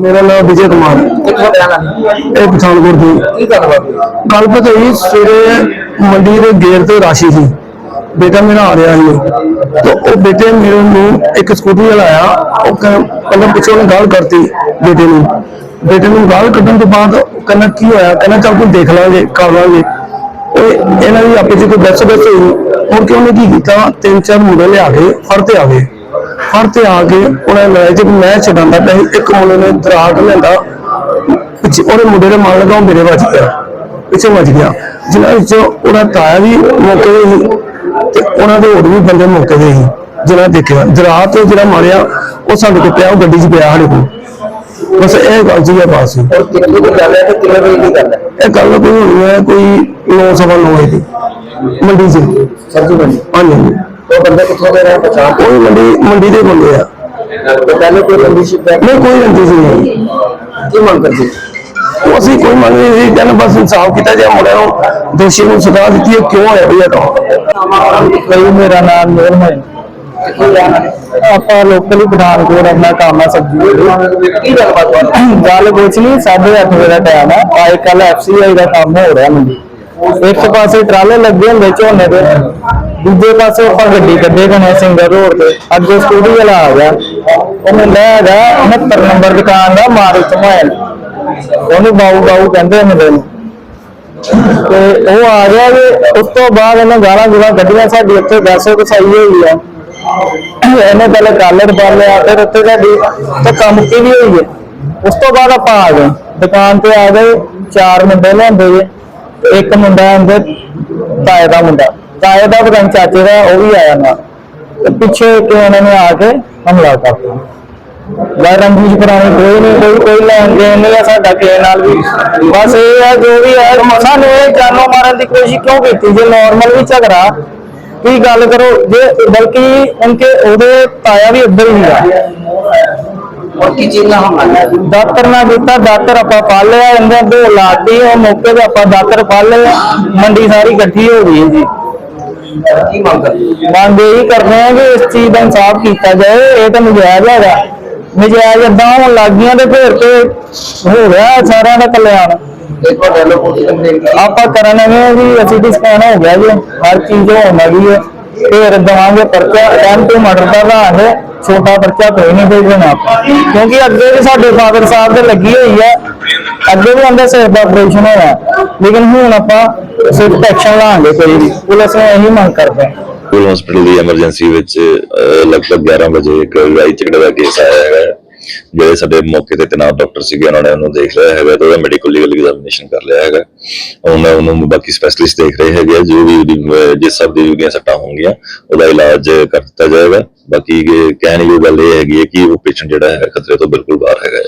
ਮੇਰਾ ਨਾਮ ਵਿਜੇ ਕੁਮਾਰ। ਕਿੱਥੋਂ ਰਹਿਣ ਇਹ ਪਠਾਨਕੋਟ ਦੀ ਕੀ ਗੱਲ ਬਾਤ ਗੱਲ ਪਤਾ ਹੋਈ ਸਵੇਰੇ ਮੰਡੀ ਦੇ ਗੇਟ ਤੇ ਰਾਸ਼ੀ ਸੀ। ਬੇਟਾ ਮੇਰਾ ਆ ਰਿਹਾ ਸੀ। ਤੇ ਉਹ ਬੇਟੇ ਮੇਰੇ ਨੂੰ ਇੱਕ ਸਕੂਟਰੀ ਵਾਲਾ ਆਇਆ। ਉਹ ਕਹਿ- ਪਹਿਲਾਂ ਪਿੱਛੋਂ ਉਹਨੇ ਗਾਲ ਕਰਤੀ ਬੇਟੇ ਨੂੰ। ਬੇਟੇ ਨੂੰ ਗਾਲ ਕੱਢਣ ਤੋਂ ਬਾਅਦ ਕਹਿੰਦਾ ਕੀ ਹੋਇਆ? ਕਹਿੰਦਾ ਚੱਲ ਕੋਈ ਦੇਖ ਲਾਂਗੇ ਕਰ ਲਾਂਗੇ। ਉਹ ਇਹਨਾਂ ਦੀ ਆਪੇ ਚ ਕੋਈ ਬੈਸ ਬੈਸ ਹੋਈ। ਹੁਣ ਕਿ ਉਹਨੇ ਕੀ ਕੀਤਾ? ਤਿੰਨ ਚਾਰ ਮੁੰਡੇ ਲਿਆ ਕੇ ਫੜ ਤੇ ਆ ਗਏ। ਫੜ ਤੇ ਆ ਕੇ ਉਹਨਾਂ ਨੇ ਚ ਮੈਂ ਛਡਾਂਦਾ ਪਿਆ ਸੀ। ਇੱਕ ਮੁੰਡੇ ਨੇ ਦਰਾਗ ਲੈਂਦਾ ਪਿੱਛੇ ਉਹਦੇ ਮੁੰਡੇ ਦੇ ਮਨ ਲਗਾ ਉਹ ਮੇਰੇ ਵੱਜ ਗਿਆ। ਪਿੱਛੇ ਵੱਜ ਗਿਆ। ਜਿਨ੍ਹਾਂ ਵਿੱਚੋਂ ਉਹਦਾ ਤਾਇਆ ਵੀ ਮੌਕੇ ਤੇ ਸੀ ਤੇ ਉਹਨਾਂ ਦੇ ਹੋਰ ਵੀ ਬੰਦੇ ਮੌਕੇ ਤੇ ਸੀ ਜਿਨ੍ਹਾਂ ਦੇਖਿਆ। ਦਰਾਗ ਤੋਂ ਜਿਹੜਾ ਮਾਰਿਆ ਉਹ ਸਾਡੇ ਕੋਲ ਪਿਆ ਉਹ ਗੱਡੀ 'ਚ ਪਿਆ ਸਾਡੇ ਕੋਲ। ਬਸ ਇਹ ਗੱਲ ਜੀ ਬਾਤ ਸੀ ਔਰ ਦੀ ਗੱਲ ਹੈ ਤੇ ਕਿੰਨੇ ਵਜੇ ਦੀ ਗੱਲ ਹੈ? ਇਹ ਗੱਲ ਕੋਈ ਹੋਣੀ ਹੈ ਕੋਈ 9 ਸਵਾ 9 ਵਜੇ ਦੀ। ਮੰਡੀ 'ਚ। ਸਬਜ਼ੀ ਮੰਡੀ। ਹਾਂਜੀ ਹਾਂਜੀ। ਉਹ ਬੰਦੇ ਕਿੱਥੋਂ ਦੇ ਰਹੇ ਪਛਾਣ ਕੋਈ ਮੰਡੀ ਮੰਡੀ ਦੇ ਬੰਦੇ ਆ। ਤੇ ਪਹਿਲੇ ਕੋਈ ਰੰਜਿਸ਼ ਨਹੀਂ ਕੋਈ ਰੰਜਿਸ਼ ਨਹੀਂ। ਕੀ ਮੰਗ ਕਰਦੇ? ਉਹ ਅਸੀਂ ਕੋਈ ਮੰਗ ਨਹੀਂ ਸੀ ਕਹਿੰਦੇ ਬਸ ਇਨਸਾਫ ਕੀਤਾ ਜਾਏ ਮੁੰਡਿਆਂ ਨੂੰ ਦੋਸ਼ੀ ਨੂੰ ਸਜ਼ਾ ਦਿੱਤੀ ਹੈ ਕਿਉਂ ਹੋਇਆ ਭਈਆ ਕੰਮ ਕੋਈ ਮੇਰਾ ਨਾਮ ਨੂਰ ਹੈ। ਆਪਾਂ ਲੋਕਲੀ ਪਠਾਨਕੋਟ ਆਪਣਾ ਕੰਮ ਆ ਸਬਜ਼ੀ ਕੀ ਗੱਲ ਬਾਤ ਹੈ ਗੱਲ ਕੁਛ ਨਹੀਂ 8:30 ਵਜੇ ਦਾ ਟਾਈਮ ਆ। ਆਏ ਕੱਲ ਐਫਸੀਆਈ ਦਾ ਕੰਮ ਹੋ ਰਿਹਾ ਮੰਡੀ। ਇੱਕ ਪਾਸੇ ਟਰਾਲੇ ਲੱਗੇ ਹੁੰਦੇ ਝੋਨੇ ਦੇ ਦੂਜੇ ਪਾਸੇ ਆਪਾਂ ਗੱਡੀ ਕੱਢੇ ਗਏ ਸਿੰਗਰ ਰੋਡ ਤੇ। ਅੱਗੇ ਸਕੂਟੀ ਵਾਲਾ ਆ ਗਿਆ। ਉਹ ਮੁੰਡਾ ਹੈਗਾ 69 ਨੰਬਰ ਦੁਕਾਨ ਦਾ ਮਾਰੂ ਧਮਾਇਲ ਉਹਨੂੰ ਬਾਊ ਬਾਊ ਕਹਿੰਦੇ ਆ ਮੁੰਡੇ ਤੇ ਉਹ ਆ ਗਿਆ ਵੀ ਉਸ ਤੋਂ ਬਾਅਦ ਇਹਨੇ ਗਾਲਾਂ ਗੁਲਾਂ ਕੱਢੀਆਂ, ਸਾਡੀ ਉੱਥੇ ਗੈਸੋ ਕਸਾਈ ਹੋਈ ਆ। ਇਹਨੇ ਪਹਿਲੇ ਕਾਲਰ ਪਾ ਲਿਆ, ਫਿਰ ਉੱਥੇ ਸਾਡੀ ਤੇ ਕੰਮ ਕੀ ਵੀ ਹੋਈ ਹੈ ਉਸ ਤੋਂ ਬਾਅਦ ਆਪਾਂ ਆ ਗਏ। ਦੁਕਾਨ ਤੇ ਆ ਗਏ, ਚਾਰ ਮੁੰਡੇ ਲਿਆਂਦੇ ਜੇ। ਇੱਕ ਮੁੰਡਾ ਅੰਦਰ ਤਾਏ ਦਾ ਮੁੰਡਾ। ਤਾਏ ਦਾ ਪਤਾ ਨੀ ਚਾਚੇ ਦਾ ਉਹ ਵੀ ਆਇਆ ਨਾਲ। ਤੇ ਪਿੱਛੇ ਕਿ ਉਹਨਾਂ ਨੇ ਆ ਕੇ ਹਮਲਾ ਕਰਤਾ ਲੈ ਰੰਜੀਸ਼ ਪੁਰਾਣੀ ਕੋਈ ਨਹੀਂ ਕੋਈ ਕੋਈ ਲੈਣ ਦੇਣ ਨਹੀਂ ਆ ਸਾਡਾ ਕਿਸੇ ਨਾਲ ਵੀ। ਬਸ ਇਹ ਹੈ ਜੋ ਵੀ ਹੈ ਸਾਨੂੰ ਇਹ ਜਾਨੋਂ ਮਾਰਨ ਦੀ ਕੋਸ਼ਿਸ਼ ਕਿਉਂ ਕੀਤੀ? ਜੇ ਨਾਰਮਲ ਵੀ ਝਗੜਾ ਕੀ ਗੱਲ ਕਰੋ? ਜੇ ਬਲਕਿ ਉਨਕੇ ਉਹਦੇ ਤਾਇਆ ਵੀ ਉੱਧਰ ਹੀ ਸੀਗਾ ਔਰ ਕੀ ਚੀਜ਼ ਨਾਲ ਹਮਲਾ ਦਾਤਰ ਨਾ ਦਿੱਤਾ ਦਾਤਰ ਆਪਾਂ ਪਾ ਲਿਆ ਇਹਦੇ ਅੱਗੇ ਲਾਤੀ ਉਹ ਮੌਕੇ ਤੇ ਆਪਾਂ ਦਾਤਰ ਪਾ ਲਿਆ ਮੰਡੀ ਸਾਰੀ ਇਕੱਠੀ ਹੋ ਗਈ ਜੀ। ਕੀ ਮੰਗ ਕਰਦੇ ਮੰਗ ਇਹੀ ਕਰਦੇ ਆ ਕਿ ਇਸ ਚੀਜ਼ ਦਾ ਇਨਸਾਫ ਕੀਤਾ ਜਾਏ ਇਹ ਤਾਂ ਨਜਾਇਜ਼ ਹੈਗਾ। ਨਜਾਇਜ਼ ਏਦਾਂ ਹੋਣ ਲੱਗ ਗਈਆਂ ਤੇ ਫਿਰ ਤੇ ਹੋ ਗਿਆ ਸਾਰਿਆਂ ਦਾ ਕਲਿਆਣ। ਆਪਾਂ ਕਰਨਗੇ ਵੀ ਅਸੀਂ ਦੀ ਸਕੈਨ ਹੋ ਗਿਆ ਜੀ ਹਰ ਚੀਜ਼ ਹੋਣ ਲੱਗੀ ਹੈ। ਫਿਰ ਦਵਾਂਗੇ ਪਰਚਾ ਅਟੈਂਪਟ ਮਰਡਰ ਦਾ ਨਾਂ ਹੈ ਛੋਟਾ ਪਰਚਾ ਕੋਈ ਨਹੀਂ ਭੇਜਣਾ ਆਪਾਂ। ਕਿਉਂਕਿ ਅੱਗੇ ਵੀ ਸਾਡੇ ਫਾਦਰ ਸਾਹਿਬ ਦੇ ਲੱਗੀ ਹੋਈ ਹੈ ਅੱਗੇ ਵੀ ਅੰਦਰ ਸਿਰ ਦਾ ਆਪਰੇਸ਼ਨ ਹੋਇਆ। ਲੇਕਿਨ ਹੁਣ ਆਪਾਂ ਸਿਰਫ ਐਕਸ਼ਨ ਲਾਂਗੇ ਕੋਈ। ਵੀ ਪੁਲਿਸ ਨੂੰ ਇਹੀ ਮੰਗ ਕਰਦੇ ਹਾਂ। ਸਿਵਲ ਹਸਪੀਟਲ ਦੀ ਐਮਰਜੈਂਸੀ ਵਿੱਚ ਲਗਭਗ 11 ਵਜੇ ਇੱਕ ਲੜਾਈ ਝਗੜੇ ਦਾ ਕੇਸ ਆਇਆ ਹੈਗਾ। ਜਿਹੜੇ ਸਾਡੇ ਮੌਕੇ ਤੇ ਤੈਨਾਤ ਡਾਕਟਰ ਸੀਗੇ, ਉਹਨਾਂ ਨੇ ਉਹਨੂੰ ਦੇਖ ਲਿਆ ਹੈਗਾ ਤੇ ਉਹਦਾ ਮੈਡੀਕਲ ਲੀਗਲ ਐਗਜ਼ਾਮੀਨੇਸ਼ਨ ਕਰ ਲਿਆ ਹੈਗਾ। ਉਹਨਾਂ ਉਹਨੂੰ ਬਾਕੀ ਸਪੈਸ਼ਲਿਸਟ ਦੇਖ ਰਹੇ ਹੈਗੇ ਜੋ ਵੀ ਜਿਸ ਸਭ ਦੀ ਜਿਹੜੀਆਂ ਸੱਟਾਂ ਹੋਣਗੀਆਂ, ਉਹਦਾ ਇਲਾਜ ਕਰ ਦਿੱਤਾ ਜਾਏਗਾ। ਬਾਕੀ ਕਹਿਣ ਦੀ ਗੱਲ ਇਹ ਹੈਗੀ ਹੈ ਕਿ ਉਹ ਪੇਸ਼ੈਂਟ ਜਿਹੜਾ ਹੈ, ਖਤਰੇ ਤੋਂ ਬਿਲਕੁਲ ਬਾਹਰ ਹੈਗਾ